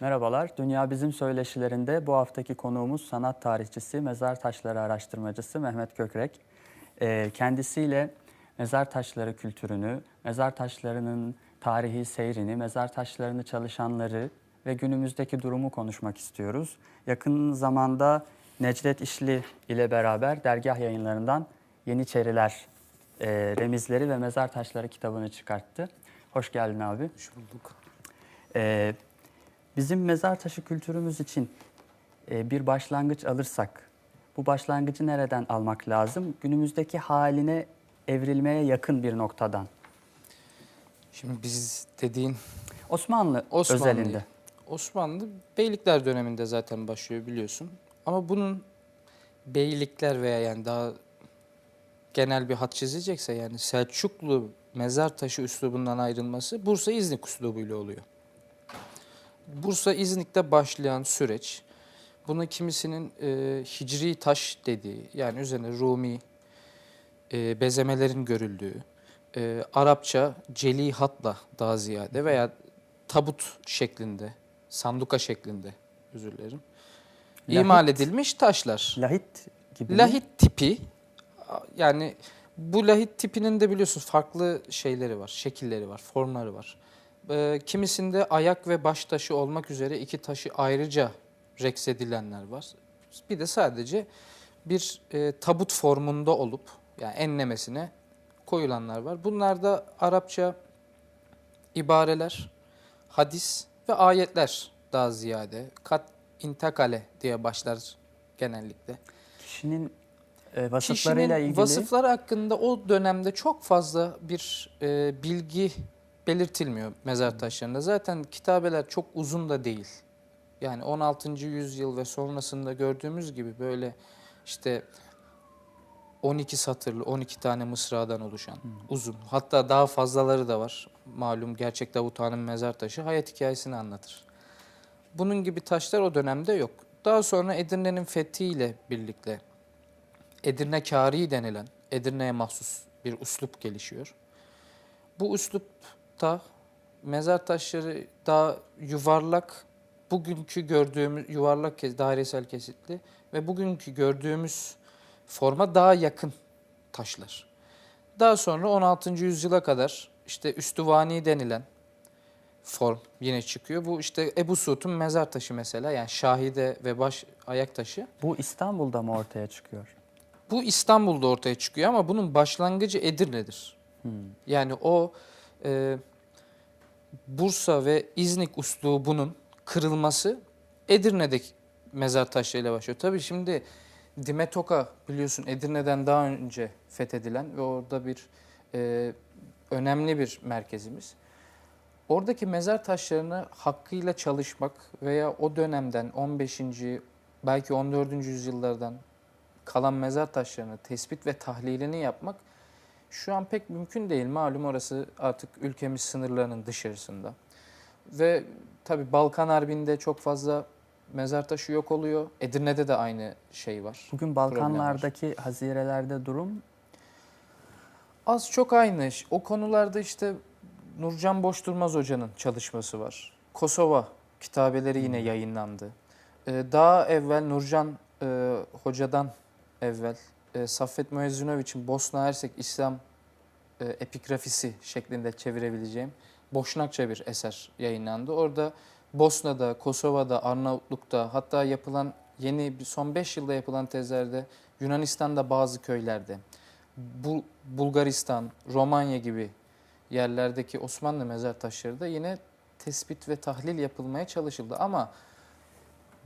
Merhabalar, Dünya Bizim Söyleşilerinde bu haftaki konuğumuz sanat tarihçisi, mezar taşları araştırmacısı Mehmet Gökrek. Ee, kendisiyle mezar taşları kültürünü, mezar taşlarının tarihi seyrini, mezar taşlarını çalışanları ve günümüzdeki durumu konuşmak istiyoruz. Yakın zamanda Necdet İşli ile beraber dergah yayınlarından Yeniçeriler e, Remizleri ve Mezar Taşları kitabını çıkarttı. Hoş geldin abi. Hoş bulduk. Ee, bizim mezar taşı kültürümüz için e, bir başlangıç alırsak, bu başlangıcı nereden almak lazım? Günümüzdeki haline evrilmeye yakın bir noktadan. Şimdi biz dediğin Osmanlı, Osmanlı. özelinde. Osmanlı Beylikler döneminde zaten başlıyor biliyorsun. Ama bunun beylikler veya yani daha genel bir hat çizecekse yani Selçuklu mezar taşı üslubundan ayrılması Bursa İznik üslubuyla oluyor. Bursa İznik'te başlayan süreç buna kimisinin e, hicri taş dediği yani üzerine Rumi e, bezemelerin görüldüğü, e, Arapça celi hatla daha ziyade veya tabut şeklinde, sanduka şeklinde özür dilerim. Lahit. İmal edilmiş taşlar. Lahit gibi mi? Lahit tipi yani bu lahit tipinin de biliyorsunuz farklı şeyleri var, şekilleri var, formları var. Ee, kimisinde ayak ve baş taşı olmak üzere iki taşı ayrıca reksedilenler var. Bir de sadece bir e, tabut formunda olup yani enlemesine koyulanlar var. Bunlarda Arapça ibareler, hadis ve ayetler daha ziyade. Kat intakale diye başlar genellikle. Kişinin e, vasıflarıyla Kişinin ilgili vasıfları hakkında o dönemde çok fazla bir e, bilgi belirtilmiyor mezar taşlarında. Zaten kitabeler çok uzun da değil. Yani 16. yüzyıl ve sonrasında gördüğümüz gibi böyle işte 12 satırlı 12 tane mısradan oluşan uzun. Hatta daha fazlaları da var. Malum gerçek Davut Han'ın mezar taşı hayat hikayesini anlatır. Bunun gibi taşlar o dönemde yok. Daha sonra Edirne'nin fethiyle birlikte Edirne Kâri denilen Edirne'ye mahsus bir üslup gelişiyor. Bu üslupta mezar taşları daha yuvarlak, bugünkü gördüğümüz yuvarlak dairesel kesitli ve bugünkü gördüğümüz forma daha yakın taşlar. Daha sonra 16. yüzyıla kadar işte üstüvani denilen form yine çıkıyor. Bu işte Ebu Suud'un mezar taşı mesela yani şahide ve baş ayak taşı. bu İstanbul'da mı ortaya çıkıyor? Bu İstanbul'da ortaya çıkıyor ama bunun başlangıcı Edirne'dir. Yani o e, Bursa ve İznik üslubunun kırılması Edirne'deki mezar taşlarıyla başlıyor. Tabii şimdi Dimetoka biliyorsun Edirne'den daha önce fethedilen ve orada bir e, önemli bir merkezimiz. Oradaki mezar taşlarını hakkıyla çalışmak veya o dönemden 15. belki 14. yüzyıllardan kalan mezar taşlarını tespit ve tahlilini yapmak şu an pek mümkün değil. Malum orası artık ülkemiz sınırlarının dışarısında. Ve tabi Balkan Harbi'nde çok fazla mezar taşı yok oluyor. Edirne'de de aynı şey var. Bugün Balkanlardaki hazirelerde durum Az çok aynı. O konularda işte Nurcan Boşturmaz Hoca'nın çalışması var. Kosova kitabeleri yine yayınlandı. Ee, Daha evvel Nurcan e, Hoca'dan evvel e, Saffet Müezzinoviç'in Bosna Hersek İslam e, epigrafisi şeklinde çevirebileceğim Boşnakça bir eser yayınlandı. Orada Bosna'da, Kosova'da, Arnavutluk'ta hatta yapılan yeni son 5 yılda yapılan tezlerde Yunanistan'da bazı köylerde bu Bulgaristan, Romanya gibi yerlerdeki Osmanlı mezar taşları da yine tespit ve tahlil yapılmaya çalışıldı. Ama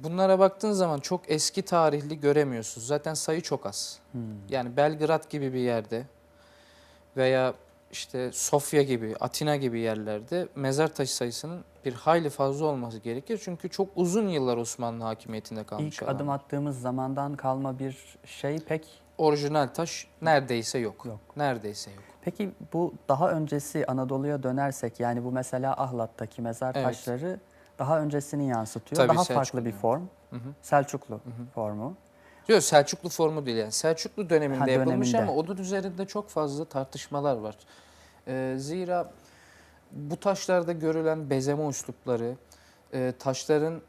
bunlara baktığın zaman çok eski tarihli göremiyorsunuz. Zaten sayı çok az. Yani Belgrad gibi bir yerde veya işte Sofya gibi, Atina gibi yerlerde mezar taşı sayısının bir hayli fazla olması gerekir. Çünkü çok uzun yıllar Osmanlı hakimiyetinde kalmış. ilk alanlar. adım attığımız zamandan kalma bir şey pek Orijinal taş neredeyse yok. Yok. Neredeyse yok. Peki bu daha öncesi Anadolu'ya dönersek yani bu mesela Ahlat'taki mezar Evet. taşları daha öncesini yansıtıyor. Tabii daha Selçuklu farklı bir form. Hı hı. Selçuklu formu. Yok Selçuklu formu değil yani. Selçuklu döneminde Ha, yapılmış döneminde. ama onun üzerinde çok fazla tartışmalar var. Ee, zira bu taşlarda görülen bezeme üslupları e, taşların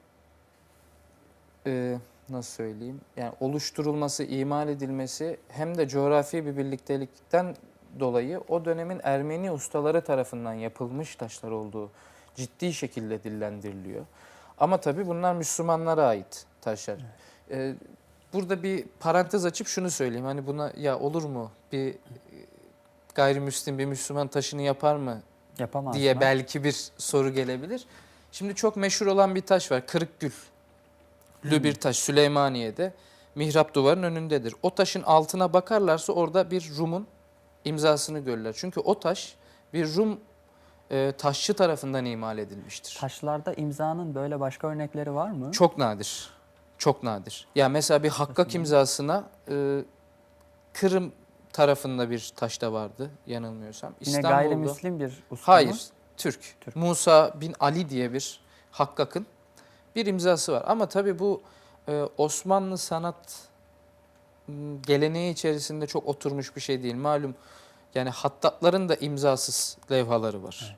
e, nasıl söyleyeyim yani oluşturulması, imal edilmesi hem de coğrafi bir birliktelikten dolayı o dönemin Ermeni ustaları tarafından yapılmış taşlar olduğu ciddi şekilde dillendiriliyor. Ama tabii bunlar Müslümanlara ait taşlar. E, burada bir parantez açıp şunu söyleyeyim. Hani buna ya olur mu bir gayrimüslim bir Müslüman taşını yapar mı Yapamaz diye mı? belki bir soru gelebilir. Şimdi çok meşhur olan bir taş var. Kırıkgül. Lü bir taş Süleymaniye'de mihrap duvarın önündedir. O taşın altına bakarlarsa orada bir Rum'un imzasını görürler. Çünkü o taş bir Rum e, taşçı tarafından imal edilmiştir. Taşlarda imzanın böyle başka örnekleri var mı? Çok nadir. Çok nadir. Ya mesela bir Hakkak imzasına e, Kırım tarafında bir taş da vardı yanılmıyorsam. Yine İstanbul'da- gayrimüslim bir usta mı? Hayır, Türk. Türk. Musa bin Ali diye bir Hakkak'ın bir imzası var. Ama tabii bu e, Osmanlı sanat geleneği içerisinde çok oturmuş bir şey değil. Malum yani hattatların da imzasız levhaları var.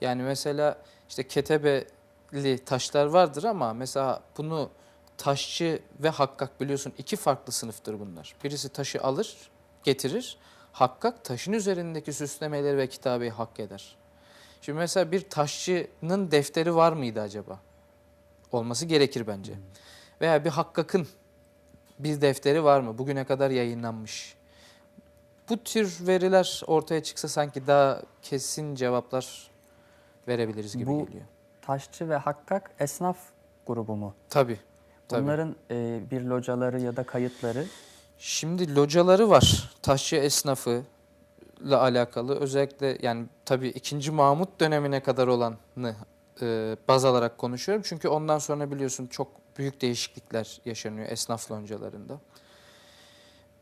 Yani mesela işte ketebeli taşlar vardır ama mesela bunu taşçı ve hakkak biliyorsun iki farklı sınıftır bunlar. Birisi taşı alır, getirir. Hakkak taşın üzerindeki süslemeleri ve kitabeyi hak eder. Şimdi mesela bir taşçının defteri var mıydı acaba? Olması gerekir bence. Veya bir hakkakın bir defteri var mı? Bugüne kadar yayınlanmış. Bu tür veriler ortaya çıksa sanki daha kesin cevaplar verebiliriz gibi Bu- geliyor. Taşçı ve hakkak esnaf grubu mu? Tabii. Tabii. Bunların e, bir locaları ya da kayıtları Şimdi locaları var. Taşçı esnafı ile alakalı özellikle yani tabii 2. Mahmut dönemine kadar olanı e, baz alarak konuşuyorum. Çünkü ondan sonra biliyorsun çok büyük değişiklikler yaşanıyor esnaf loncalarında.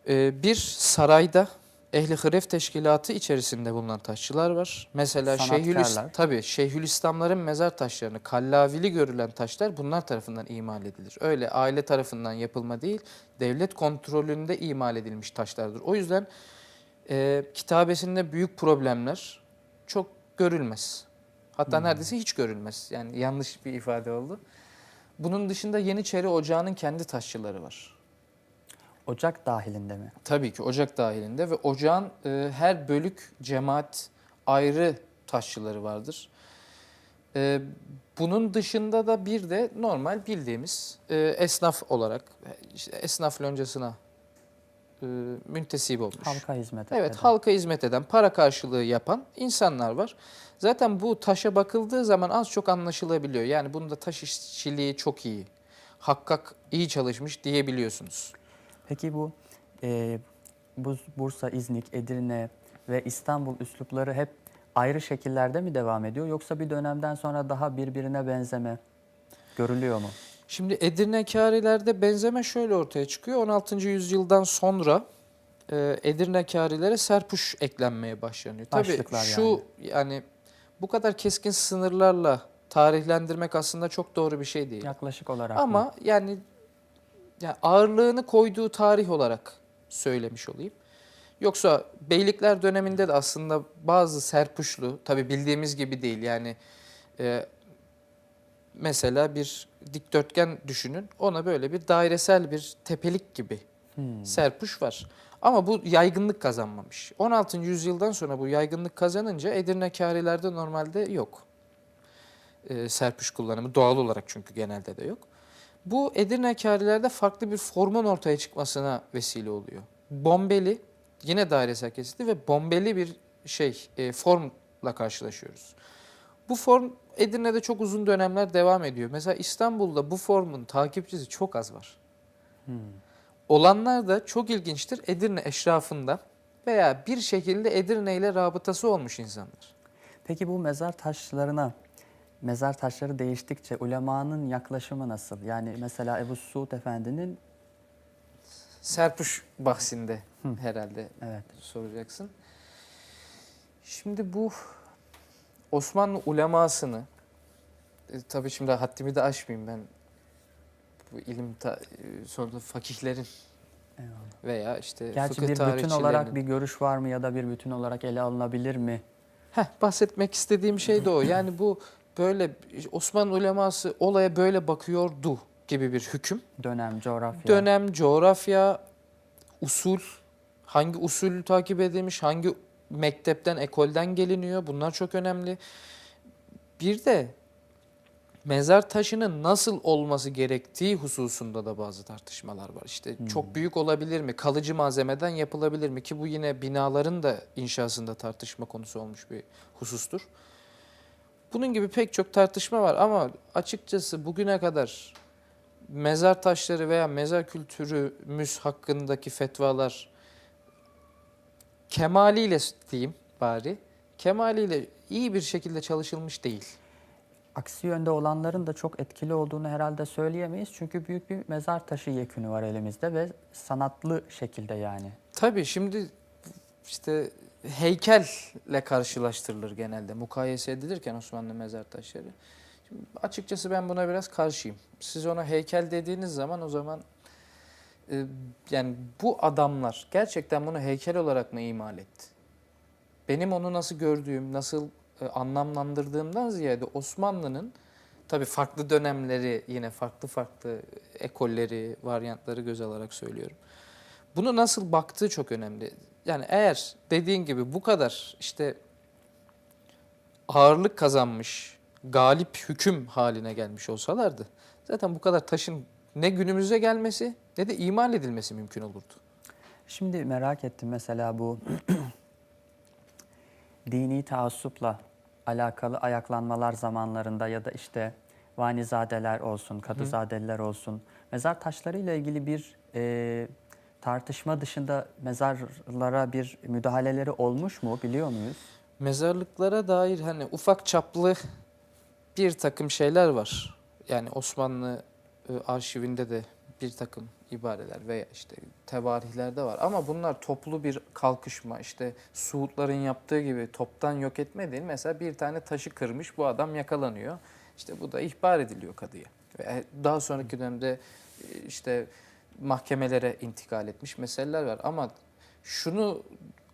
E, bir sarayda Ehli Hıref Teşkilatı içerisinde bulunan taşçılar var. Mesela Şeyhülis, tabii Şeyhülislamların mezar taşlarını, kallavili görülen taşlar bunlar tarafından imal edilir. Öyle aile tarafından yapılma değil, devlet kontrolünde imal edilmiş taşlardır. O yüzden e, kitabesinde büyük problemler çok görülmez. Hatta neredeyse hiç görülmez. Yani yanlış bir ifade oldu. Bunun dışında Yeniçeri Ocağı'nın kendi taşçıları var. Ocak dahilinde mi? Tabii ki ocak dahilinde ve ocağın e, her bölük cemaat ayrı taşçıları vardır. E, bunun dışında da bir de normal bildiğimiz e, esnaf olarak işte esnaf loncasına e, müntesip olmuş. Halka hizmet Evet eden. halka hizmet eden, para karşılığı yapan insanlar var. Zaten bu taşa bakıldığı zaman az çok anlaşılabiliyor. Yani bunda taş işçiliği çok iyi. Hakkak iyi çalışmış diyebiliyorsunuz. Peki bu e, bu Bursa, İznik, Edirne ve İstanbul üslupları hep ayrı şekillerde mi devam ediyor yoksa bir dönemden sonra daha birbirine benzeme görülüyor mu? Şimdi Edirne kârilerde benzeme şöyle ortaya çıkıyor. 16. yüzyıldan sonra e, Edirne kârilere serpuş eklenmeye başlanıyor. Tabii şu yani. bu kadar keskin sınırlarla tarihlendirmek aslında çok doğru bir şey değil. Yaklaşık olarak mı? Ama yani, yani ağırlığını koyduğu tarih olarak söylemiş olayım. Yoksa beylikler döneminde de aslında bazı serpuşlu, tabi bildiğimiz gibi değil yani e, mesela bir dikdörtgen düşünün ona böyle bir dairesel bir tepelik gibi Hmm. serpuş var. Ama bu yaygınlık kazanmamış. 16. yüzyıldan sonra bu yaygınlık kazanınca Edirne kârilerde normalde yok. Ee, serpuş kullanımı doğal olarak çünkü genelde de yok. Bu Edirne kârilerde farklı bir formun ortaya çıkmasına vesile oluyor. Bombeli, yine dairesel kesitli ve bombeli bir şey e, formla karşılaşıyoruz. Bu form Edirne'de çok uzun dönemler devam ediyor. Mesela İstanbul'da bu formun takipçisi çok az var. Hmm. Olanlar da çok ilginçtir. Edirne eşrafında veya bir şekilde Edirne ile rabıtası olmuş insanlar. Peki bu mezar taşlarına mezar taşları değiştikçe ulemanın yaklaşımı nasıl? Yani mesela Ebu Suud Efendi'nin Serpuş bahsinde herhalde evet soracaksın. Şimdi bu Osmanlı ulemasını e, tabii şimdi haddimi de aşmayayım ben. Bu ilim ta, e, sonunda fakihlerin eyvallah. veya işte Gerçi fıkıh bir bütün olarak bir görüş var mı ya da bir bütün olarak ele alınabilir mi? Heh, bahsetmek istediğim şey de o. Yani bu böyle Osmanlı uleması olaya böyle bakıyordu gibi bir hüküm. Dönem, coğrafya. Dönem, coğrafya, usul, hangi usul takip edilmiş, hangi mektepten, ekolden geliniyor bunlar çok önemli. Bir de mezar taşının nasıl olması gerektiği hususunda da bazı tartışmalar var. İşte çok büyük olabilir mi, kalıcı malzemeden yapılabilir mi ki bu yine binaların da inşasında tartışma konusu olmuş bir husustur. Bunun gibi pek çok tartışma var ama açıkçası bugüne kadar mezar taşları veya mezar kültürümüz hakkındaki fetvalar kemaliyle diyeyim bari, kemaliyle iyi bir şekilde çalışılmış değil. Aksi yönde olanların da çok etkili olduğunu herhalde söyleyemeyiz. Çünkü büyük bir mezar taşı yekünü var elimizde ve sanatlı şekilde yani. Tabii şimdi işte heykelle karşılaştırılır genelde. Mukayese edilirken Osmanlı mezar taşları. Şimdi açıkçası ben buna biraz karşıyım. Siz ona heykel dediğiniz zaman o zaman e, yani bu adamlar gerçekten bunu heykel olarak mı imal etti? Benim onu nasıl gördüğüm, nasıl e, anlamlandırdığımdan ziyade Osmanlı'nın tabii farklı dönemleri yine farklı farklı ekolleri, varyantları göz alarak söylüyorum. Bunu nasıl baktığı çok önemli. Yani eğer dediğin gibi bu kadar işte ağırlık kazanmış, galip hüküm haline gelmiş olsalardı zaten bu kadar taşın ne günümüze gelmesi ne de imal edilmesi mümkün olurdu. Şimdi merak ettim mesela bu dini taassupla alakalı ayaklanmalar zamanlarında ya da işte vanizadeler olsun, kadızadeler olsun mezar taşlarıyla ilgili bir e, tartışma dışında mezarlara bir müdahaleleri olmuş mu biliyor muyuz? Mezarlıklara dair hani ufak çaplı bir takım şeyler var. Yani Osmanlı e, arşivinde de bir takım ibareler veya işte tevarihlerde var. Ama bunlar toplu bir kalkışma işte Suudların yaptığı gibi toptan yok etme değil. Mesela bir tane taşı kırmış bu adam yakalanıyor. İşte bu da ihbar ediliyor kadıya. Ve daha sonraki dönemde e, işte mahkemelere intikal etmiş meseleler var. Ama şunu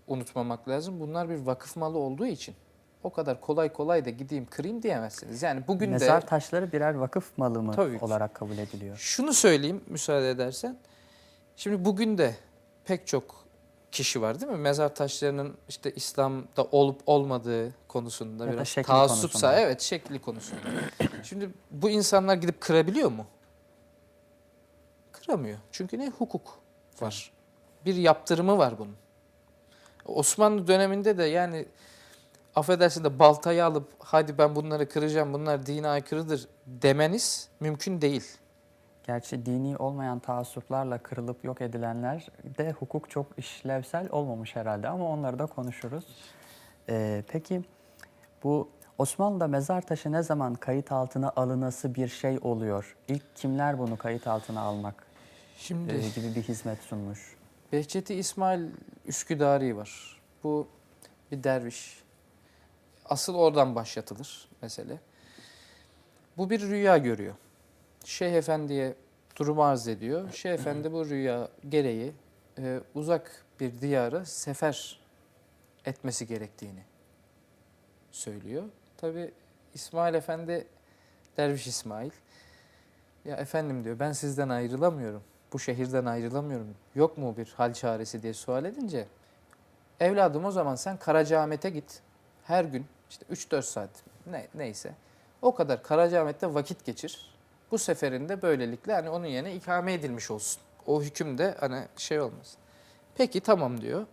unutmamak lazım. Bunlar bir vakıf malı olduğu için o kadar kolay kolay da gideyim kırayım diyemezsiniz. Yani bugün de Mezar taşları birer vakıf malı mı Tabii ki. olarak kabul ediliyor? şunu söyleyeyim müsaade edersen. Şimdi bugün de pek çok kişi var değil mi? Mezar taşlarının işte İslam'da olup olmadığı konusunda Ya biraz taassupsa evet şekli konusunda. Şimdi bu insanlar gidip kırabiliyor mu? Kıramıyor. Çünkü ne? Hukuk var. Bir yaptırımı var bunun. Osmanlı döneminde de yani affedersin de baltayı alıp hadi ben bunları kıracağım bunlar dine aykırıdır demeniz mümkün değil. Gerçi dini olmayan taassuplarla kırılıp yok edilenler de hukuk çok işlevsel olmamış herhalde ama onları da konuşuruz. Ee, peki bu Osmanlı'da mezar taşı ne zaman kayıt altına alınası bir şey oluyor? İlk kimler bunu kayıt altına almak Şimdi e, gibi bir hizmet sunmuş? Behçeti İsmail Üsküdari var. Bu bir derviş. Asıl oradan başlatılır mesele. Bu bir rüya görüyor. Şeyh Efendi'ye durumu arz ediyor. Şeyh Efendi bu rüya gereği e, uzak bir diyara sefer etmesi gerektiğini söylüyor. Tabi İsmail Efendi, Derviş İsmail, ya efendim diyor ben sizden ayrılamıyorum bu şehirden ayrılamıyorum. Yok mu bir hal çaresi diye sual edince evladım o zaman sen Karacaahmet'e git. Her gün işte 3-4 saat ne, neyse o kadar Karacaahmet'te vakit geçir. Bu seferinde böylelikle hani onun yerine ikame edilmiş olsun. O hüküm de hani şey olmaz. Peki tamam diyor.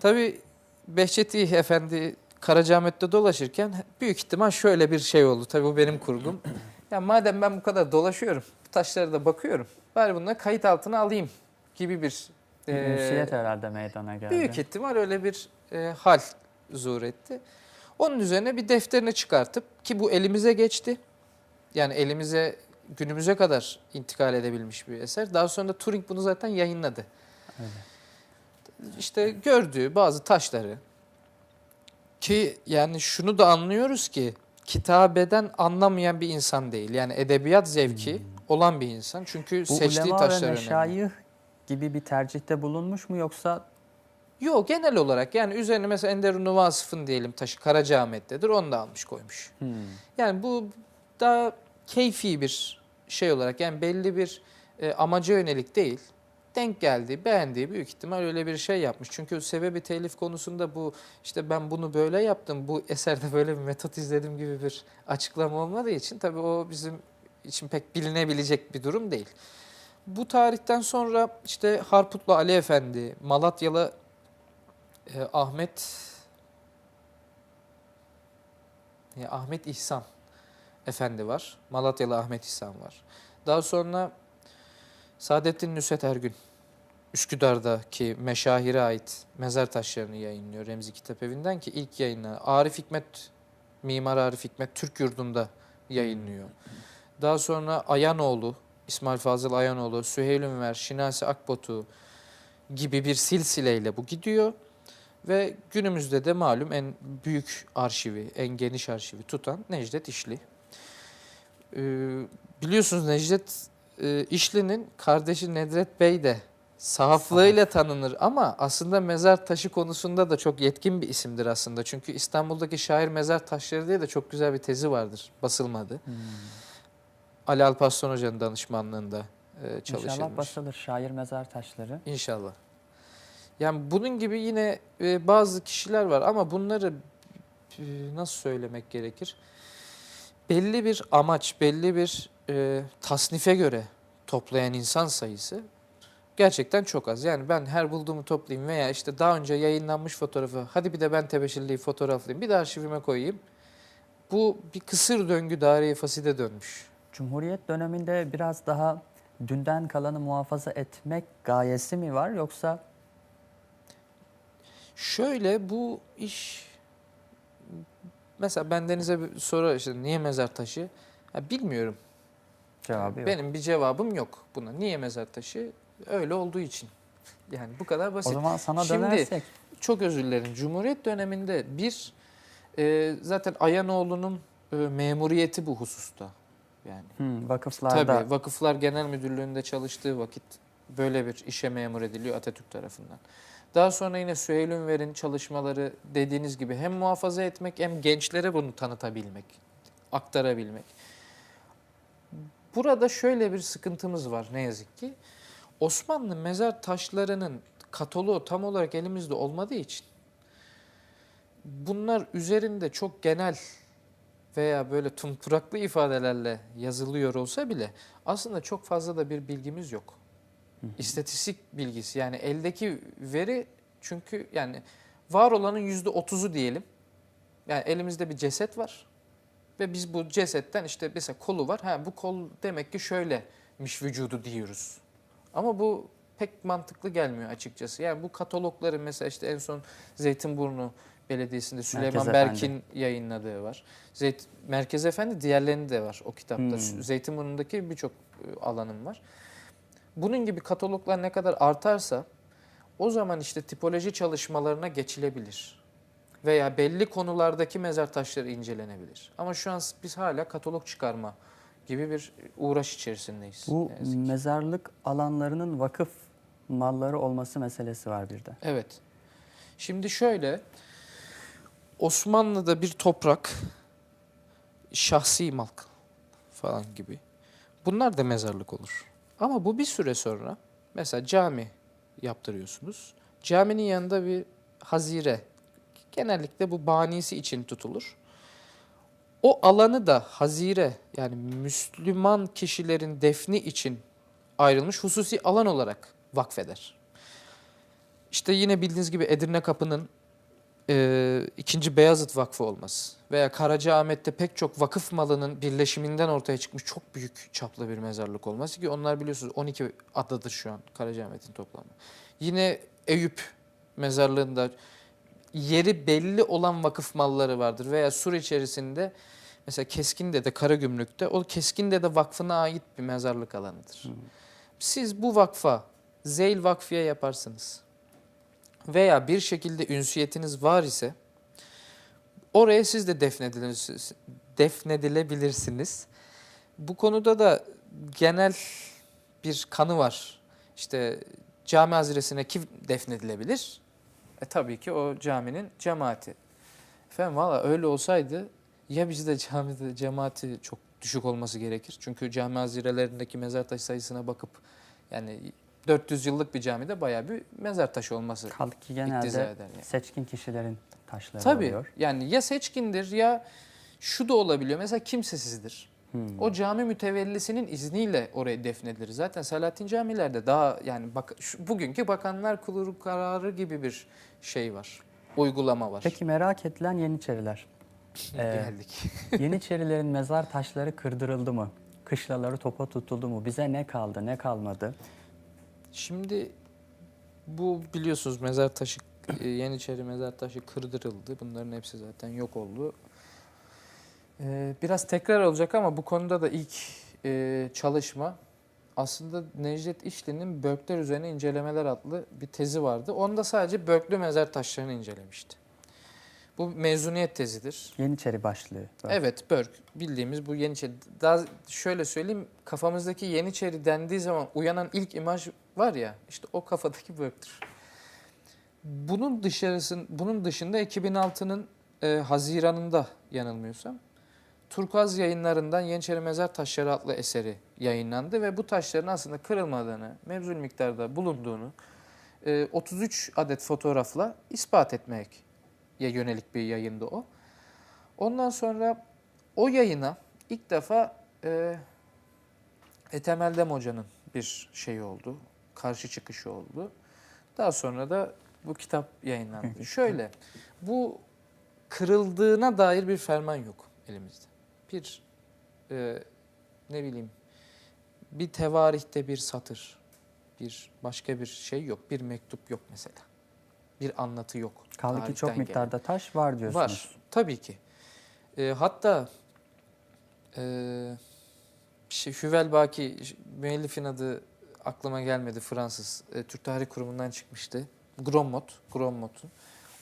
Tabi Behçeti Efendi Karacaahmet'te dolaşırken büyük ihtimal şöyle bir şey oldu. Tabi bu benim kurgum. Ya madem ben bu kadar dolaşıyorum, bu taşlara da bakıyorum. Bari bunları kayıt altına alayım gibi bir Bir e, ünsiyet herhalde meydana geldi. büyük ihtimal öyle bir e, hal zuhur etti. Onun üzerine bir defterini çıkartıp ki bu elimize geçti. Yani elimize günümüze kadar intikal edebilmiş bir eser. Daha sonra da Turing bunu zaten yayınladı. İşte gördüğü bazı taşları ki yani şunu da anlıyoruz ki kitabeden anlamayan bir insan değil. Yani edebiyat zevki olan bir insan. Çünkü Bu seçtiği ulema ve taşlar önemli. meşayih gibi bir tercihte bulunmuş mu yoksa Yok genel olarak yani üzerine mesela Enderun Vasıf'ın diyelim taşı Karacaahmet'tedir onu da almış koymuş. Hmm. Yani bu daha keyfi bir şey olarak yani belli bir e, amaca yönelik değil. Denk geldiği, beğendiği büyük ihtimal öyle bir şey yapmış. Çünkü sebebi telif konusunda bu işte ben bunu böyle yaptım, bu eserde böyle bir metot izledim gibi bir açıklama olmadığı için tabii o bizim için pek bilinebilecek bir durum değil. Bu tarihten sonra işte Harputlu Ali Efendi, Malatyalı e, Ahmet e, Ahmet İhsan Efendi var. Malatyalı Ahmet İhsan var. Daha sonra Saadettin Nusret Ergün Üsküdar'daki meşahire ait mezar taşlarını yayınlıyor Remzi Kitap Evi'nden ki ilk yayını Arif Hikmet, Mimar Arif Hikmet Türk Yurdu'nda yayınlıyor. Daha sonra Ayanoğlu, İsmail Fazıl Ayanoğlu, Süheyl Ünver, Şinasi Akbotu gibi bir silsileyle bu gidiyor. Ve günümüzde de malum en büyük arşivi, en geniş arşivi tutan Necdet İşli. Ee, biliyorsunuz Necdet e, İşli'nin kardeşi Nedret Bey de sahaflığıyla tanınır ama aslında mezar taşı konusunda da çok yetkin bir isimdir aslında. Çünkü İstanbul'daki şair mezar taşları diye de çok güzel bir tezi vardır, basılmadı. Hmm. Ali Alparslan Hoca'nın danışmanlığında e, çalışılmış. İnşallah basılır şair mezar taşları. İnşallah. Yani bunun gibi yine e, bazı kişiler var ama bunları e, nasıl söylemek gerekir? Belli bir amaç, belli bir e, tasnife göre toplayan insan sayısı gerçekten çok az. Yani ben her bulduğumu toplayayım veya işte daha önce yayınlanmış fotoğrafı hadi bir de ben tebeşirliği fotoğraflayayım bir de arşivime koyayım. Bu bir kısır döngü daire faside dönmüş. Cumhuriyet döneminde biraz daha dünden kalanı muhafaza etmek gayesi mi var yoksa Şöyle bu iş mesela ben Deniz'e bir soru işte niye mezar taşı? Ya bilmiyorum. Cevabı yok? Benim bir cevabım yok buna. Niye mezar taşı? Öyle olduğu için. Yani bu kadar o basit. zaman sana Şimdi- dönersek Çok özür dilerim. Cumhuriyet döneminde bir e, zaten Ayanoğlu'nun e, memuriyeti bu hususta. Yani hmm, vakıflarda Tabii Vakıflar Genel Müdürlüğü'nde çalıştığı vakit böyle bir işe memur ediliyor Atatürk tarafından. Daha sonra yine Süheyl Ünver'in çalışmaları dediğiniz gibi hem muhafaza etmek hem gençlere bunu tanıtabilmek, aktarabilmek. Burada şöyle bir sıkıntımız var ne yazık ki. Osmanlı mezar taşlarının kataloğu tam olarak elimizde olmadığı için bunlar üzerinde çok genel veya böyle tumturaklı ifadelerle yazılıyor olsa bile aslında çok fazla da bir bilgimiz yok. İstatistik bilgisi yani eldeki veri çünkü yani var olanın yüzde otuzu diyelim. Yani elimizde bir ceset var ve biz bu cesetten işte mesela kolu var. Ha bu kol demek ki şöylemiş vücudu diyoruz. Ama bu pek mantıklı gelmiyor açıkçası. Yani bu katalogları mesela işte en son Zeytinburnu Belediyesi'nde Süleyman Merkez Berk'in yayınladığı var. Zeyt, Merkez Efendi diğerlerinde de var o kitapta. Hmm. Zeytinburnu'ndaki birçok e, alanım var. Bunun gibi kataloglar ne kadar artarsa o zaman işte tipoloji çalışmalarına geçilebilir. Veya belli konulardaki mezar taşları incelenebilir. Ama şu an biz hala katalog çıkarma gibi bir uğraş içerisindeyiz. bu mezarlık alanlarının vakıf malları olması meselesi var bir de. Evet. Şimdi şöyle Osmanlı'da bir toprak şahsi mal falan gibi. Bunlar da mezarlık olur. Ama bu bir süre sonra mesela cami yaptırıyorsunuz. Caminin yanında bir hazire genellikle bu banisi için tutulur. O alanı da hazire yani Müslüman kişilerin defni için ayrılmış hususi alan olarak vakfeder. İşte yine bildiğiniz gibi Edirne Kapı'nın e, ikinci Beyazıt Vakfı olması veya Karacaahmet'te pek çok vakıf malının birleşiminden ortaya çıkmış çok büyük çaplı bir mezarlık olması ki onlar biliyorsunuz 12 adadır şu an Karacaahmet'in toplamı. Yine Eyüp mezarlığında yeri belli olan vakıf malları vardır veya Sur içerisinde mesela Keskinde'de Karagümrük'te o Keskinde'de vakfına ait bir mezarlık alanıdır. Siz bu vakfa Zeyl Vakfiye yaparsınız veya bir şekilde ünsiyetiniz var ise oraya siz de defnedilir- defnedilebilirsiniz. Bu konuda da genel bir kanı var. İşte cami haziresine kim defnedilebilir? E tabii ki o caminin cemaati. Efendim valla öyle olsaydı ya bizde camide cemaati çok düşük olması gerekir. Çünkü cami hazirelerindeki mezar taşı sayısına bakıp yani 400 yıllık bir camide bayağı bir mezar taşı olması Kaldı ki genelde eder. Yani. seçkin kişilerin taşları Tabii oluyor. yani ya seçkindir ya şu da olabiliyor. Mesela kimsesizdir. Hmm. O cami mütevellisinin izniyle oraya defnedilir. Zaten Selahattin camilerde daha yani bak, şu, bugünkü bakanlar kurulu kararı gibi bir şey var. Uygulama var. Peki merak edilen Yeniçeriler. Ee, Geldik. Yeniçerilerin mezar taşları kırdırıldı mı? Kışlaları topa tutuldu mu? Bize ne kaldı, ne kalmadı? Şimdi bu biliyorsunuz mezar taşı e, Yeniçeri mezar taşı kırdırıldı. Bunların hepsi zaten yok oldu. Ee, Biraz tekrar olacak ama bu konuda da ilk e, çalışma aslında Necdet İşli'nin Börkler üzerine incelemeler adlı bir tezi vardı. Onda sadece Börklü mezar taşlarını incelemişti. Bu mezuniyet tezidir. Yeniçeri başlığı. Böyle. Evet Börk bildiğimiz bu Yeniçeri. Daha şöyle söyleyeyim kafamızdaki Yeniçeri dendiği zaman uyanan ilk imaj var ya işte o kafadaki Börk'tür. Bunun dışarısın bunun dışında 2006'nın e, Haziran'ında yanılmıyorsam Turkuaz yayınlarından Yeniçeri Mezar Taşları adlı eseri yayınlandı ve bu taşların aslında kırılmadığını, mevzul miktarda bulunduğunu e, 33 adet fotoğrafla ispat etmeye yönelik bir yayındı o. Ondan sonra o yayına ilk defa e, Ethem Eldem Hoca'nın bir şeyi oldu. Karşı çıkışı oldu. Daha sonra da bu kitap yayınlandı. Şöyle, bu kırıldığına dair bir ferman yok elimizde. Bir, e, ne bileyim, bir tevarihte bir satır, bir başka bir şey yok. Bir mektup yok mesela. Bir anlatı yok. Kaldı ki çok gelen. miktarda taş var diyorsunuz. Var. Tabii ki. Ee, hatta e, şey, Hüvel Baki müellifin adı aklıma gelmedi Fransız. E, Türk Tarih Kurumu'ndan çıkmıştı. Grommot. Grommot'un.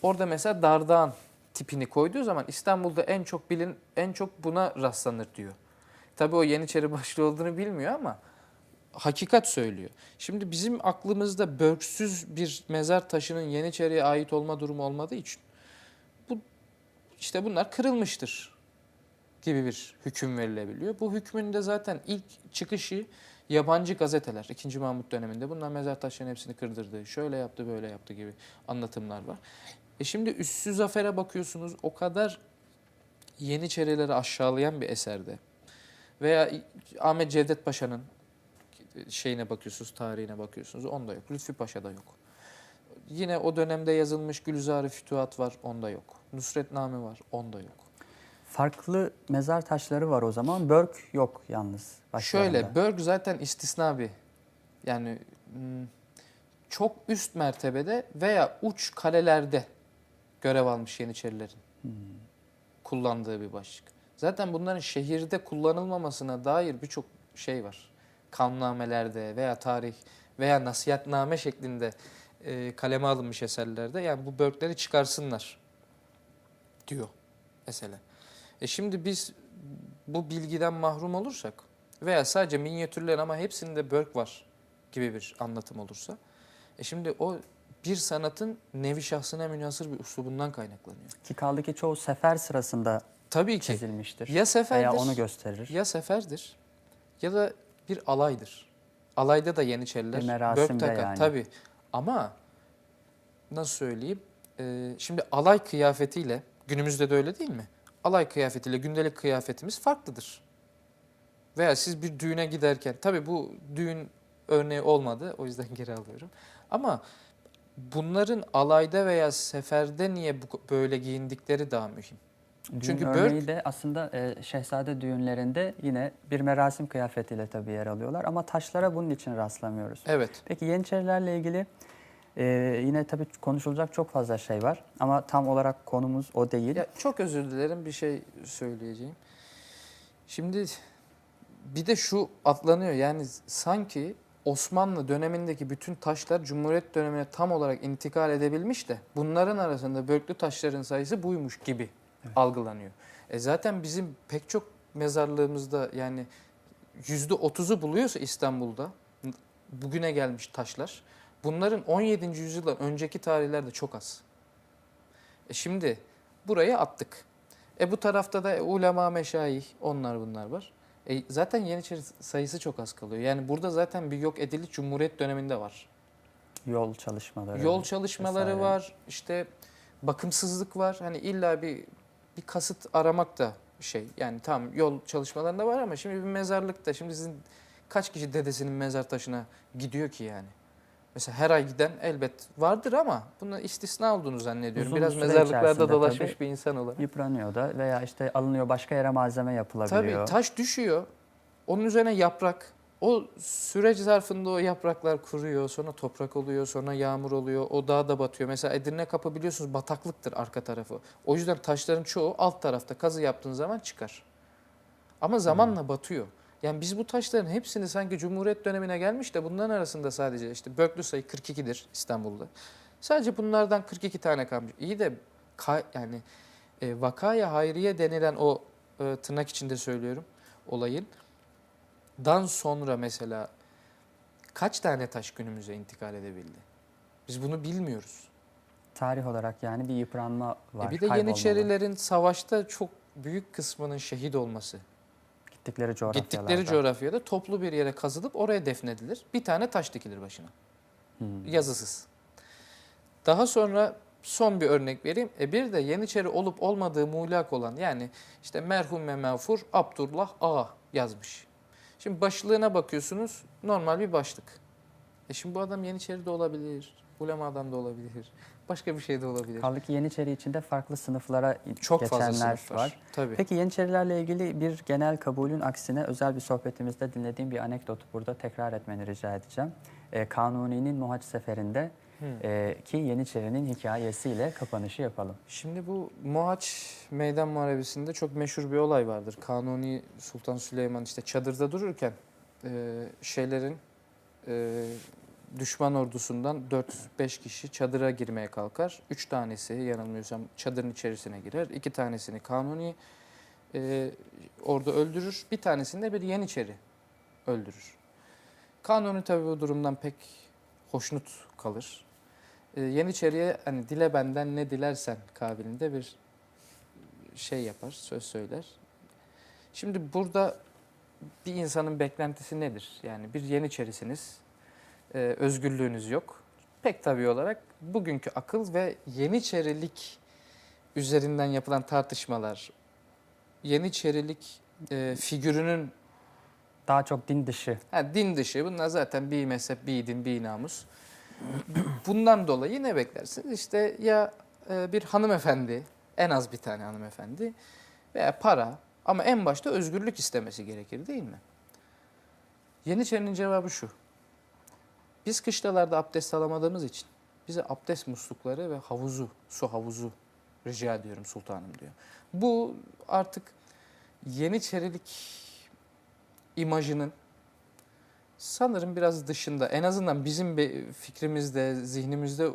Orada mesela Dardağan tipini koyduğu zaman İstanbul'da en çok bilin en çok buna rastlanır diyor. Tabii o Yeniçeri başlı olduğunu bilmiyor ama hakikat söylüyor. Şimdi bizim aklımızda börksüz bir mezar taşının Yeniçeri'ye ait olma durumu olmadığı için bu işte bunlar kırılmıştır gibi bir hüküm verilebiliyor. Bu hükmün de zaten ilk çıkışı yabancı gazeteler 2. Mahmut döneminde bunlar mezar taşlarının hepsini kırdırdı. Şöyle yaptı, böyle yaptı gibi anlatımlar var. E şimdi Üssü Zafer'e bakıyorsunuz o kadar Yeniçerileri aşağılayan bir eserde veya Ahmet Cevdet Paşa'nın şeyine bakıyorsunuz, tarihine bakıyorsunuz. Onda yok. Lütfi Paşa'da yok. Yine o dönemde yazılmış Gülzar-ı Fütuhat var, onda yok. Nusretname var, onda yok. Farklı mezar taşları var o zaman. Börk yok yalnız. başlarında. Şöyle, Börg zaten istisna bir. Yani hmm, çok üst mertebede veya uç kalelerde görev almış Yeniçerilerin kullandığı bir başlık. Zaten bunların şehirde kullanılmamasına dair birçok şey var. Kanunnamelerde veya tarih veya nasihatname şeklinde e, kaleme alınmış eserlerde yani bu börkleri çıkarsınlar diyor mesela. E şimdi biz bu bilgiden mahrum olursak veya sadece minyatürler ama hepsinde börk var gibi bir anlatım olursa e şimdi o bir sanatın nevi şahsına münhasır bir üslubundan kaynaklanıyor. Ki kaldı ki çoğu sefer sırasında Tabii ki çizilmiştir. ya seferdir Veya onu gösterir. ya seferdir ya da bir alaydır. Alayda da Yeniçeriler Bir merasimde takar. yani. Tabii ama nasıl söyleyeyim Ee, şimdi alay kıyafetiyle günümüzde de öyle değil mi? Alay kıyafetiyle gündelik kıyafetimiz farklıdır. Veya siz bir düğüne giderken tabii bu düğün örneği olmadı o yüzden geri alıyorum. Ama bunların alayda veya seferde niye bu, böyle giyindikleri daha mühim. Düğün Çünkü örneği börk- de aslında e, şehzade düğünlerinde yine bir merasim kıyafetiyle tabii yer alıyorlar. Ama taşlara bunun için rastlamıyoruz. Evet. Peki Yeniçerilerle ilgili e, yine tabii konuşulacak çok fazla şey var. Ama tam olarak konumuz o değil. Ya çok özür dilerim bir şey söyleyeceğim. Şimdi bir de şu atlanıyor yani sanki Osmanlı dönemindeki bütün taşlar Cumhuriyet dönemine tam olarak intikal edebilmiş de bunların arasında börklü taşların sayısı buymuş gibi algılanıyor. E zaten bizim pek çok mezarlığımızda yani yüzde otuzu buluyorsa İstanbul'da bugüne gelmiş taşlar bunların 17. yüzyıldan önceki tarihlerde çok az. E şimdi burayı attık. E bu tarafta da ulema meşayih onlar bunlar var. E zaten Yeniçeri sayısı çok az kalıyor. Yani burada zaten bir yok ediliş Cumhuriyet döneminde var. Yol çalışmaları. Yol çalışmaları vesaire. var. işte bakımsızlık var. Hani illa bir bir kasıt aramak da bir şey. Yani tamam yol çalışmalarında var ama şimdi bir mezarlıkta şimdi sizin kaç kişi dedesinin mezar taşına gidiyor ki yani? Mesela her ay giden elbet vardır ama bunun istisna olduğunu zannediyorum. Uzun Biraz mezarlıklarda dolaşmış bir insan olarak. Yıpranıyor da veya işte alınıyor başka yere malzeme yapılabiliyor. Tabii taş düşüyor. Onun üzerine yaprak. O süreç zarfında o yapraklar kuruyor, sonra toprak oluyor, sonra yağmur oluyor, o dağda batıyor. Mesela Edirne Kapı biliyorsunuz bataklıktır arka tarafı. O yüzden taşların çoğu alt tarafta kazı yaptığın zaman çıkar. Ama zamanla batıyor. Yani biz bu taşların hepsini sanki Cumhuriyet dönemine gelmiş de bunların arasında sadece işte Böklü sayı 42'dir İstanbul'da. Sadece bunlardan 42 tane kalmış. İyi de ka- yani e, vakaya hayriye denilen o e, tırnak içinde söylüyorum olayın dan sonra mesela kaç tane taş günümüze intikal edebildi? Biz bunu bilmiyoruz. Tarih olarak yani bir yıpranma var. E bir de. Yeniçerilerin savaşta çok büyük kısmının şehit olması. Gittikleri coğrafyalarda. Gittikleri coğrafyada toplu bir yere kazılıp oraya defnedilir. Bir tane taş dikilir başına. Hmm. Yazısız. Daha sonra son bir örnek vereyim. E bir de Yeniçeri olup olmadığı muğlak olan yani işte merhum ve mağfur Abdullah Ağa yazmış. Şimdi başlığına bakıyorsunuz normal bir başlık. E şimdi bu adam Yeniçeri de olabilir, ulemadan da olabilir, başka bir şey de olabilir. Kaldı ki Yeniçeri içinde farklı sınıflara Çok fazla geçenler sınıf var. var. Tabii. Peki Yeniçerilerle ilgili bir genel kabulün aksine özel bir sohbetimizde dinlediğim bir anekdotu burada tekrar etmeni rica edeceğim. Ee, Kanuni'nin Muhaç Seferi'nde Hı. e, ki Yeniçeri'nin hikayesiyle kapanışı yapalım. Şimdi bu Mohaç Meydan Muharebesi'nde çok meşhur bir olay vardır. Kanuni Sultan Süleyman işte çadırda dururken e, şeylerin e, düşman ordusundan 4-5 kişi çadıra girmeye kalkar. 3 tanesi yanılmıyorsam çadırın içerisine girer. 2 tanesini Kanuni e, orada öldürür. Bir tanesini de bir Yeniçeri öldürür. Kanuni tabii bu durumdan pek hoşnut kalır. E, Yeniçeri'ye hani dile benden ne dilersen kabiliğinde bir şey yapar, söz söyler. Şimdi burada bir insanın beklentisi nedir? Yani bir Yeniçerisiniz, e, özgürlüğünüz yok. Pek tabii olarak bugünkü akıl ve Yeniçerilik üzerinden yapılan tartışmalar, Yeniçerilik e, figürünün Daha çok din dışı Ha, din dışı. Bunlar zaten bir mezhep, bir din, bir namus. Bundan dolayı ne beklersiniz? İşte ya e, bir hanımefendi, en az bir tane hanımefendi veya para ama en başta özgürlük istemesi gerekir değil mi? Yeniçerinin cevabı şu. Biz kışlalarda abdest alamadığımız için bize abdest muslukları ve havuzu, su havuzu rica ediyorum sultanım diyor. Bu artık Yeniçerilik imajının sanırım biraz dışında en azından bizim fikrimizde, zihnimizde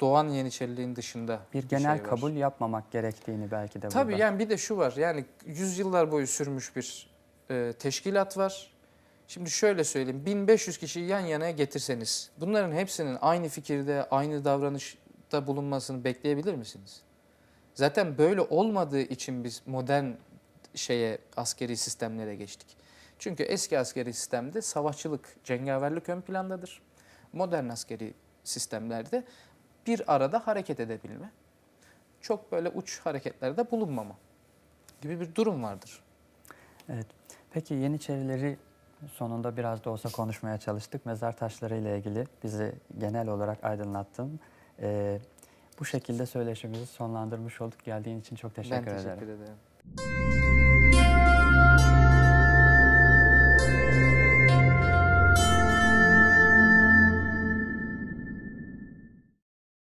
doğan Yeniçeriliğin dışında bir genel şey var. kabul yapmamak gerektiğini belki de Tabii burada. yani bir de şu var yani yüzyıllar boyu sürmüş bir e, teşkilat var. Şimdi şöyle söyleyeyim 1500 kişiyi yan yana getirseniz bunların hepsinin aynı fikirde, aynı davranışta bulunmasını bekleyebilir misiniz? Zaten böyle olmadığı için biz modern şeye askeri sistemlere geçtik. Çünkü eski askeri sistemde savaşçılık, cengaverlik ön plandadır. Modern askeri sistemlerde bir arada hareket edebilme, çok böyle uç hareketlerde bulunmama gibi bir durum vardır. Evet. Peki Yeniçerileri sonunda biraz da olsa konuşmaya çalıştık. Mezar taşları ile ilgili bizi genel olarak aydınlattın. Ee, bu şekilde söyleşimizi sonlandırmış olduk. Geldiğin için çok teşekkür ben ederim. teşekkür ederim.